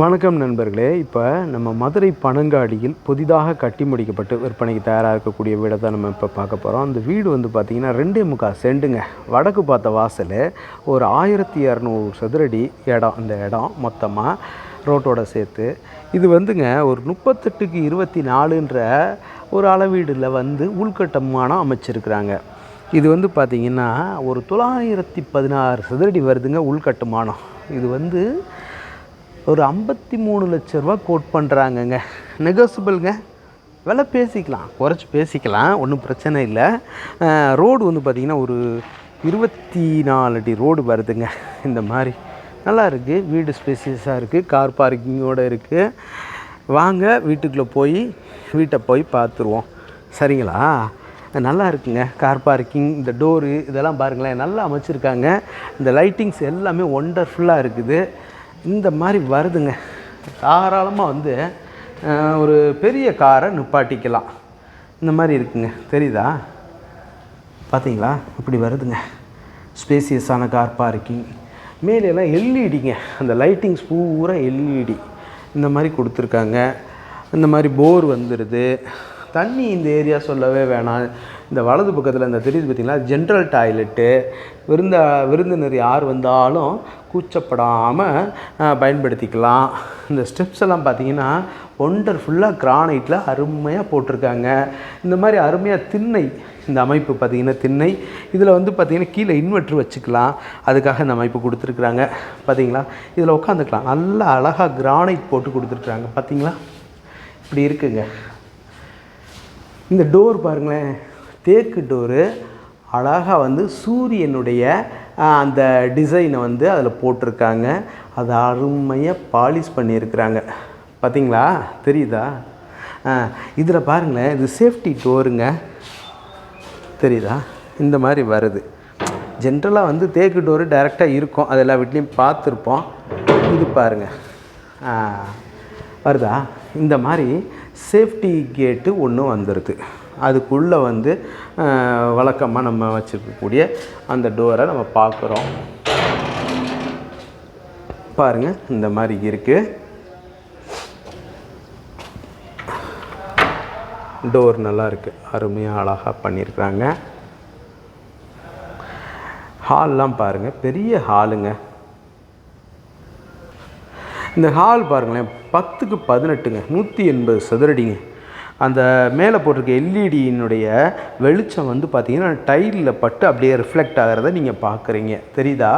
வணக்கம் நண்பர்களே. இப்போ நம்ம மதுரை பனங்காடியில் புதிதாக கட்டி முடிக்கப்பட்டு விற்பனைக்கு தயாராக இருக்கக்கூடிய வீடை தான் நம்ம இப்போ பார்க்க போகிறோம் அந்த வீடு வந்து பார்த்திங்கன்னா ரெண்டே முக்கால் செண்டுங்க வடக்கு பார்த்த வாசல் ஒரு ஆயிரத்தி இரநூறு சதுரடி இடம். இந்த இடம் மொத்தமாக ரோட்டோட சேர்த்து. இது வந்துங்க ஒரு முப்பத்தெட்டுக்கு இருபத்தி நாலுன்ற ஒரு அளவீடில் வந்து உள்கட்டமானம் அமைச்சிருக்கிறாங்க. இது வந்து பார்த்திங்கன்னா ஒரு தொள்ளாயிரத்தி பதினாறு சதுரடி வருதுங்க உள்கட்டுமானம். இது வந்து ஒரு ஐம்பத்தி மூணு லட்ச ரூபா கோட் பண்ணுறாங்கங்க நெகோசிபிள்ங்க விலை பேசிக்கலாம். குறைச்சி பேசிக்கலாம். ஒன்றும் பிரச்சனை இல்லை. ரோடு வந்து பார்த்திங்கன்னா ஒரு இருபத்தி நாலு அடி ரோடு வருதுங்க. இந்த மாதிரி. நல்லா இருக்குது வீடு ஸ்பேசியஸாக இருக்குது கார் பார்க்கிங்கோடு இருக்குது வாங்க வீட்டுக்குள்ளே போய் வீட்டை போய் பார்த்துருவோம். சரிங்களா? நல்லா இருக்குங்க. கார் பார்க்கிங் இந்த டோரு இதெல்லாம் பாருங்களேன். நல்லா அமைச்சிருக்காங்க. இந்த லைட்டிங்ஸ் எல்லாமே ஒண்டர்ஃபுல்லாக இருக்குது. இந்த மாதிரி வருதுங்க. தாராளமாக வந்து ஒரு பெரிய காரை நிப்பாட்டிக்கலாம். இந்த மாதிரி இருக்குங்க. தெரியுதா? பார்த்தீங்களா இப்படி வருதுங்க. ஸ்பேசியஸான கார் பார்க்கிங் மேலெல்லாம் எல்இடிங்க. அந்த லைட்டிங்ஸ் பூரா எல்இடி. இந்த மாதிரி கொடுத்துருக்காங்க. இந்த மாதிரி போர் வந்துடுது தண்ணி இந்த ஏரியா சொல்லவே வேணாம். இந்த வலது பக்கத்தில் இந்த தெரியுது பார்த்தீங்களா ஜென்ரல் டாய்லெட்டு விருந்த விருந்தினர் யார் வந்தாலும் கூச்சப்படாமல் பயன்படுத்திக்கலாம். இந்த ஸ்டெப்ஸ் எல்லாம் பார்த்தீங்கன்னா ஒண்டர்ஃபுல்லாக கிரானைட்டில் அருமையாக போட்டிருக்காங்க. இந்த மாதிரி அருமையாக திண்ணை இந்த அமைப்பு பார்த்தீங்கன்னா திண்ணை. இதில் வந்து பார்த்திங்கன்னா கீழே இன்வெர்ட்ரு வச்சுக்கலாம். அதுக்காக இந்த அமைப்பு கொடுத்துருக்குறாங்க. பார்த்தீங்களா இதில் உட்காந்துக்கலாம். நல்லா அழகாக கிரானைட் போட்டு கொடுத்துருக்குறாங்க. பார்த்தீங்களா இப்படி இருக்குங்க. இந்த டோர் பாருங்களேன். தேக்கு டோரு அழகாக வந்து சூரியனுடைய அந்த டிசைனை வந்து அதில் போட்டிருக்காங்க. அதை அருமையாக பாலிஷ் பண்ணியிருக்கிறாங்க. பார்த்தீங்களா? தெரியுதா? இதில் பாருங்களேன் இது சேஃப்டி டோருங்க. தெரியுதா? இந்த மாதிரி வருது. ஜென்ரலாக வந்து தேக்கு டோரு டைரெக்டாக இருக்கும். அது எல்லா வீட்லேயும் பார்த்துருப்போம். இது பாருங்கள் வருதா? இந்த மாதிரி சேஃப்டி கேட்டு ஒன்று வந்துடுது அதுக்குள்ளே வந்து வழக்கமாக நம்ம வச்சுருக்கக்கூடிய அந்த டோரை நம்ம பார்க்குறோம். பாருங்கள் இந்த மாதிரி இருக்குது டோர் நல்லா இருக்குது அருமையாக அழகாக பண்ணியிருக்கிறாங்க. ஹால்லாம் பாருங்கள் பெரிய ஹாலுங்க. இந்த ஹால் பாருங்களேன் பத்துக்கு பதினெட்டுங்க நூற்றி எண்பது சதுரடிங்க. அந்த மேலே போட்டிருக்க எல்இடியினுடைய வெளிச்சம் வந்து பார்த்தீங்கன்னா டைலில் பட்டு அப்படியே ரிஃப்ளெக்ட் ஆகிறத நீங்கள் பார்க்குறீங்க தெரியுதா?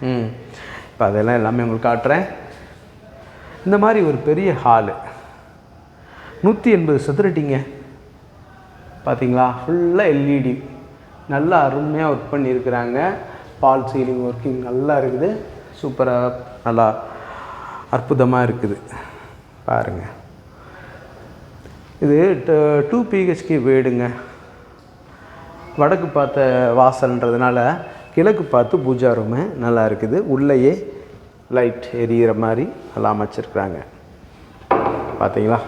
ம். இப்போ அதெல்லாம் எல்லாமே உங்களுக்கு காட்டுறேன். இந்த மாதிரி ஒரு பெரிய ஹாலு நூற்றி எண்பது சதுரடிங்க. பார்த்தீங்களா ஃபுல்லாக எல்இடி நல்லா அருமையாக ஒர்க் பண்ணியிருக்கிறாங்க. பால் சீலிங் ஒர்க்கிங் நல்லா இருக்குது. சூப்பராக நல்லா அற்புதமாக இருக்குது. பாருங்கள் இது டூ பிஹெச்கே வீடுங்க. வடக்கு பார்த்த வாசல்ன்றதுனால கிழக்கு பார்த்து பூஜா ரூமு நல்லா இருக்குது. உள்ளேயே லைட் எரியிற மாதிரி நல்லா அமைச்சிருக்கிறாங்க பார்த்தீங்களா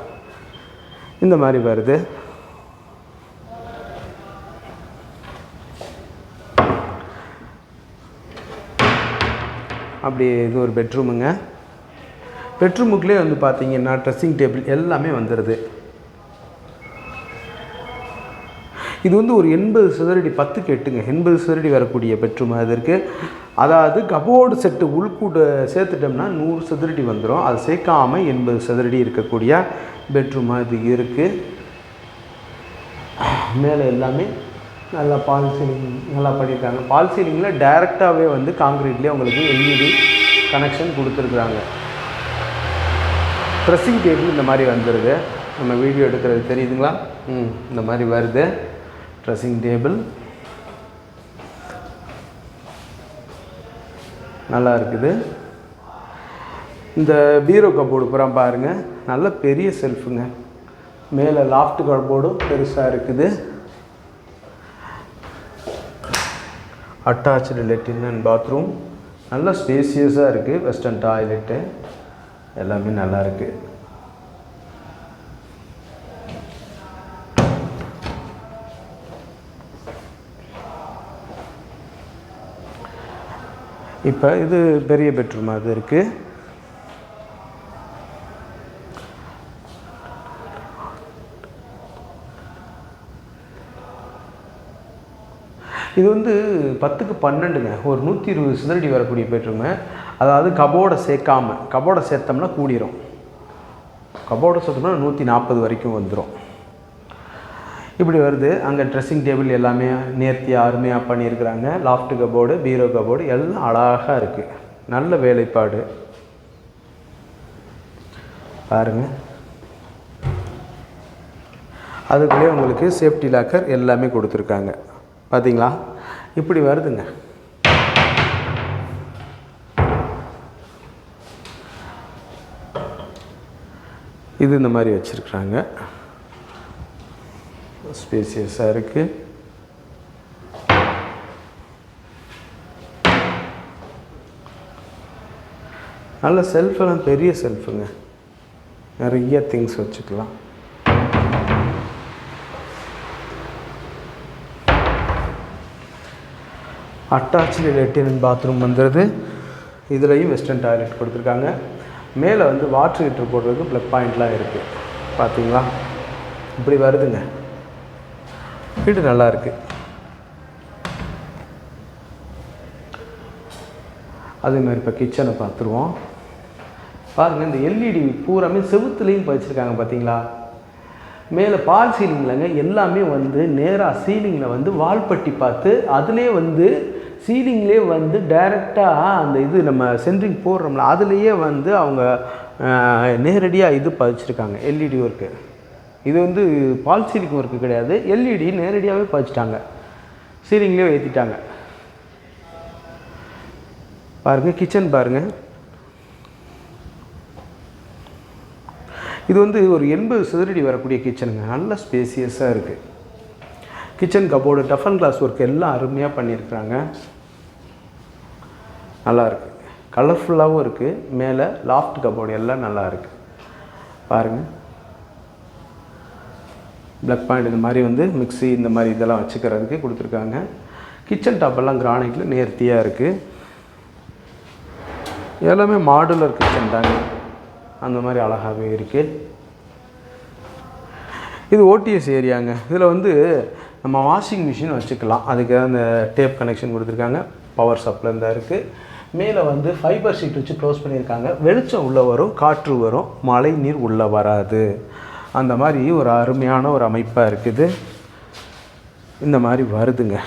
இந்த மாதிரி வருது. அப்படி இது ஒரு பெட்ரூமுங்க பெட்ரூமுக்குள்ளே வந்து பார்த்தீங்கன்னா ட்ரெஸ்ஸிங் டேபிள் எல்லாமே வந்துடுது இது வந்து ஒரு எண்பது சதுரடி பத்துக்கு எட்டுங்க எண்பது சதுரடி வரக்கூடிய பெட்ரூம் அது இருக்குது அதாவது கபோர்டு செட்டு உள்கூட சேர்த்துட்டோம்னா நூறு சதுரடி வந்துடும் அது சேர்க்காம எண்பது சதுரடி இருக்கக்கூடிய பெட்ரூமாக இது இருக்குது மேலே எல்லாமே நல்லா பால் சீலிங் நல்லா பண்ணியிருக்காங்க. பால் சீலிங்கில் டைரெக்டாகவே வந்து காங்கிரீட்லேயே உங்களுக்கு எல்இடி கனெக்ஷன் கொடுத்துருக்குறாங்க. ட்ரெஸ்ஸிங் டேபிள் இந்த மாதிரி வந்துடுது நம்ம வீடியோ எடுக்கிறது தெரியுதுங்களா? ம் இந்த மாதிரி வருது. ட்ரெஸ்ஸிங் டேபிள் நல்லா இருக்குது. இந்த பீரோ கப்போர்டு பூரா பாருங்கள் நல்ல பெரிய செல்ஃபுங்க மேலே லாஃப்ட் கப்போர்டும் பெருசாக இருக்குது. அட்டாச்சு லெட்டின் அண்ட் பாத்ரூம் நல்ல ஸ்பேசியஸாக இருக்குது வெஸ்டர்ன் டாய்லெட்டு எல்லாமே நல்லா நல்லாயிருக்கு இப்போ இது பெரிய பெட்ரூமாக அது இருக்குது இது வந்து பத்துக்கு பன்னெண்டுங்க. ஒரு நூற்றி இருபது சிதறடி வரக்கூடிய பெட்ரூமை. அதாவது கபோர்டை சேர்க்காம கபோர்டை சேர்த்தோம்னா கூடிரும். கபோர்டை சேர்த்தோம்னா நூற்றி நாற்பது வரைக்கும் வந்துடும் இப்படி வருது. அங்கே ட்ரெஸ்ஸிங் டேபிள் எல்லாமே நேர்த்தியாக அருமையாக பண்ணியிருக்கிறாங்க. லாஃப்ட் கபோர்டு பீரோ கபோர்டு எல்லாம் அழகாக இருக்குது நல்ல வேலைப்பாடு. பாருங்க. அதுக்குள்ளேயே உங்களுக்கு சேஃப்டி லாக்கர் எல்லாமே கொடுத்துருக்காங்க. பார்த்தீங்களா இப்படி வருதுங்க. இது இந்த மாதிரி வச்சுருக்குறாங்க. ஸ்பேசியஸாக இருக்குது நல்ல செல்ஃபெல்லாம் பெரிய செல்ஃபுங்க நிறைய திங்ஸ் வச்சுக்கலாம். அட்டாச்சு லெட்டின் பாத்ரூம் வந்துடுது இதுலேயும் வெஸ்டர்ன் டாய்லெட் கொடுத்துருக்காங்க. மேலே வந்து வாட்ரு ஹீட்டர் போடுறதுக்கு ப்ளக் பாயிண்ட்லாம் இருக்குது பார்த்தீங்களா இப்படி வருதுங்க. வீடு நல்லா இருக்குது அதே மாதிரி இப்போ கிச்சனை பார்த்துருவோம். பாருங்கள் இந்த எல்இடி பூராமே செவுத்துலேயும் பதிச்சிருக்காங்க பார்த்தீங்களா மேலே பால் சீலிங்லங்க எல்லாமே வந்து நேராக சீலிங்கில் வந்து வால்பட்டி பார்த்து அதிலே வந்து சீலிங்லேயே வந்து டைரெக்டாக அந்த இது நம்ம சென்ட்ரிங் போடுறோம்ல அதுலேயே வந்து அவங்க நேரடியாக இது பதிச்சிருக்காங்க எல்இடி ஒர்க்கு இது வந்து பால் சீலிங் ஒர்க்கு கிடையாது எல்இடி நேரடியாகவே பதிச்சிட்டாங்க. சீலிங்லேயே ஏற்றிட்டாங்க பாருங்கள் கிச்சன் பாருங்கள் இது வந்து ஒரு எண்பது சதுரடி வரக்கூடிய கிச்சனுங்க நல்ல ஸ்பேசியஸாக இருக்குது கிச்சன் கபோர்டு டஃபன் கிளாஸ் ஒர்க் எல்லாம் அருமையாக பண்ணியிருக்கிறாங்க. நல்லா இருக்குது கலர்ஃபுல்லாகவும் இருக்குது மேலே லாஃப்ட் கபோர்டு எல்லாம் நல்லா இருக்குது பாருங்கள் ப்ளக் பாயிண்ட் இந்த மாதிரி வந்து மிக்ஸி இந்த மாதிரி இதெல்லாம் வச்சுக்கிறதுக்கு கொடுத்துருக்காங்க. கிச்சன் டாப்பெல்லாம் கிரானைட்டில் நேர்த்தியாக இருக்குது எல்லாமே மாடுலர் கிச்சன் தாங்க. அந்த மாதிரி அழகாகவே இருக்குது இது ஓடிஎஸ் ஏரியாங்க இதில் வந்து நம்ம வாஷிங் மிஷின் வச்சுக்கலாம். அதுக்கு அந்த டேப் கனெக்ஷன் கொடுத்துருக்காங்க. பவர் சப்ளை தான் இருக்குது மேலே வந்து ஃபைபர் ஷீட் வச்சு க்ளோஸ் பண்ணியிருக்காங்க. வெளிச்சம் உள்ளே வரும் காற்று வரும் மழை நீர் உள்ளே வராது. அந்த மாதிரி ஒரு அருமையான ஒரு அமைப்பாக இருக்குது. இந்த மாதிரி வருதுங்க.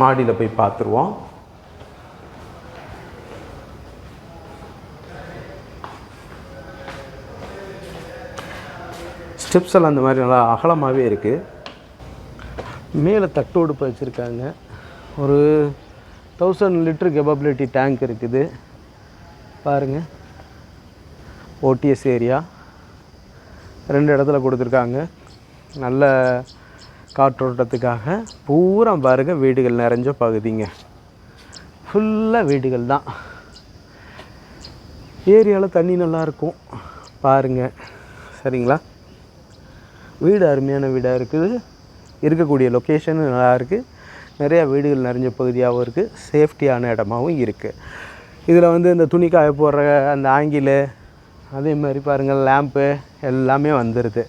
மாடியில் போய் பார்த்துருவோம். ஸ்டெப்ஸ் எல்லாம் அந்த மாதிரி நல்லா அகலமாகவே இருக்குது மேலே தட்டோடு வச்சுருக்காங்க. ஒரு தௌசண்ட் லிட்டர் கெபபிலிட்டி டேங்க் இருக்குது. பாருங்கள் ஓடிஎஸ் ஏரியா ரெண்டு இடத்துல கொடுத்துருக்காங்க. நல்ல காற்றோட்டத்துக்காக. பூரா பாருங்கள் வீடுகள் நிறைஞ்ச பகுதிங்க. ஃபுல்லாக வீடுகள் தான். ஏரியாவில் தண்ணி நல்லாயிருக்கும் பாருங்கள் சரிங்களா? வீடு அருமையான வீடாக இருக்குது. இருக்கக்கூடிய லொக்கேஷனும் நல்லா இருக்குது நிறையா வீடுகள் நிறைஞ்ச பகுதியாகவும் இருக்குது சேஃப்டியான இடமாவும் இருக்குது இதில் வந்து இந்த துணி காய போடுற அந்த ஆங்கில் அதே மாதிரி பாருங்கள் லேம்பு எல்லாமே வந்துடுது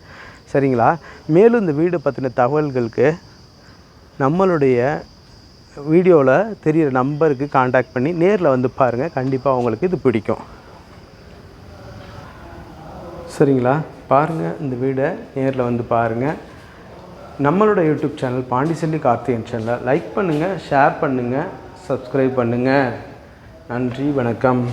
சரிங்களா? மேலும் இந்த வீடு பற்றின தகவல்களுக்கு நம்மளுடைய வீடியோவில் தெரிகிற நம்பருக்கு காண்டாக்ட் பண்ணி நேரில் வந்து பாருங்கள் கண்டிப்பாக உங்களுக்கு இது பிடிக்கும். சரிங்களா? பாருங்கள் இந்த வீடை நேரில் வந்து பாருங்கள் நம்மளோட யூடியூப் சேனல் பாண்டிச்செல்வி கார்த்திகன் சேனலை லைக் பண்ணுங்கள் ஷேர் பண்ணுங்கள் சப்ஸ்கிரைப் பண்ணுங்கள் நன்றி வணக்கம்.